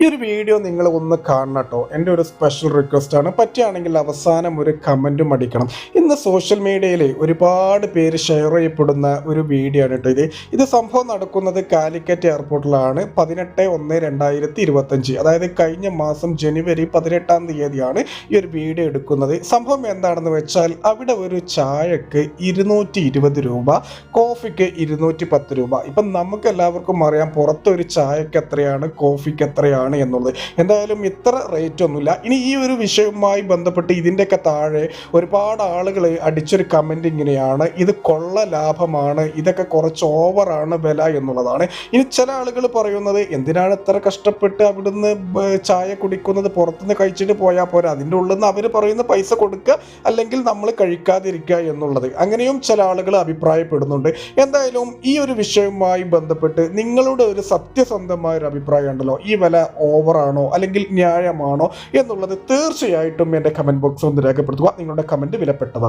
ഈ ഒരു വീഡിയോ നിങ്ങൾ ഒന്ന് കാണണം കേട്ടോ എന്റെ ഒരു സ്പെഷ്യൽ റിക്വസ്റ്റ് ആണ്. പറ്റുകയാണെങ്കിൽ അവസാനം ഒരു കമന്റും അടിക്കണം. ഇന്ന് സോഷ്യൽ മീഡിയയിൽ ഒരുപാട് പേര് ഷെയർ ചെയ്യപ്പെടുന്ന ഒരു വീഡിയോ ആണ് കേട്ടോ ഇത്. ഇത് സംഭവം നടക്കുന്നത് കാലിക്കറ്റ് എയർപോർട്ടിലാണ് പതിനെട്ട് ഒന്ന് രണ്ടായിരത്തി ഇരുപത്തഞ്ച്. അതായത് കഴിഞ്ഞ മാസം ജനുവരി പതിനെട്ടാം തീയതിയാണ് ഈ ഒരു വീഡിയോ എടുക്കുന്നത്. സംഭവം എന്താണെന്ന് വെച്ചാൽ അവിടെ ഒരു ചായക്ക് ഇരുന്നൂറ്റി ഇരുപത് രൂപ കോഫിക്ക് ഇരുന്നൂറ്റി പത്ത് രൂപ. ഇപ്പം നമുക്ക് എല്ലാവർക്കും അറിയാം പുറത്തൊരു ചായക്ക് എത്രയാണ് കോഫിക്ക് എത്രയാണ്. എന്നുള്ളത്. എന്തായാലും ഇത്ര റേറ്റ് ഒന്നുമില്ല. ഇനി ഈ ഒരു വിഷയവുമായി ബന്ധപ്പെട്ട് ഇതിന്റെയൊക്കെ താഴെ ഒരുപാട് ആളുകൾ അടിച്ചൊരു കമന്റ് ഇങ്ങനെയാണ്. ഇത് കൊള്ള ലാഭമാണ്. ഇതൊക്കെ കുറച്ച് ഓവറാണ് വില എന്നുള്ളതാണ്. ഇനി ചില ആളുകൾ പറയുന്നത് എന്തിനാണ് ഇത്ര കഷ്ടപ്പെട്ട് അവിടുന്ന് ചായ കുടിക്കുന്നത് പുറത്തുനിന്ന് കഴിച്ചിട്ട് പോയാൽ പോരാ? അതിന്റെ ഉള്ളിൽ നിന്ന് അവർ പറയുന്ന പൈസ കൊടുക്കുക അല്ലെങ്കിൽ നമ്മൾ കഴിക്കാതിരിക്കുക എന്നുള്ളത്. അങ്ങനെയും ചില ആളുകൾ അഭിപ്രായപ്പെടുന്നുണ്ട്. എന്തായാലും ഈ ഒരു വിഷയവുമായി ബന്ധപ്പെട്ട് നിങ്ങളുടെ ഒരു സത്യസന്ധമായ ഒരു അഭിപ്രായം ഉണ്ടല്ലോ. ഈ വില ഓവറാണോ അല്ലെങ്കിൽ ന്യായമാണോ എന്നുള്ളത് തീർച്ചയായിട്ടും എന്റെ കമന്റ് ബോക്സ് ഒന്ന് രേഖപ്പെടുത്തുക. നിങ്ങളുടെ കമന്റ് വിലപ്പെട്ടതാണ്.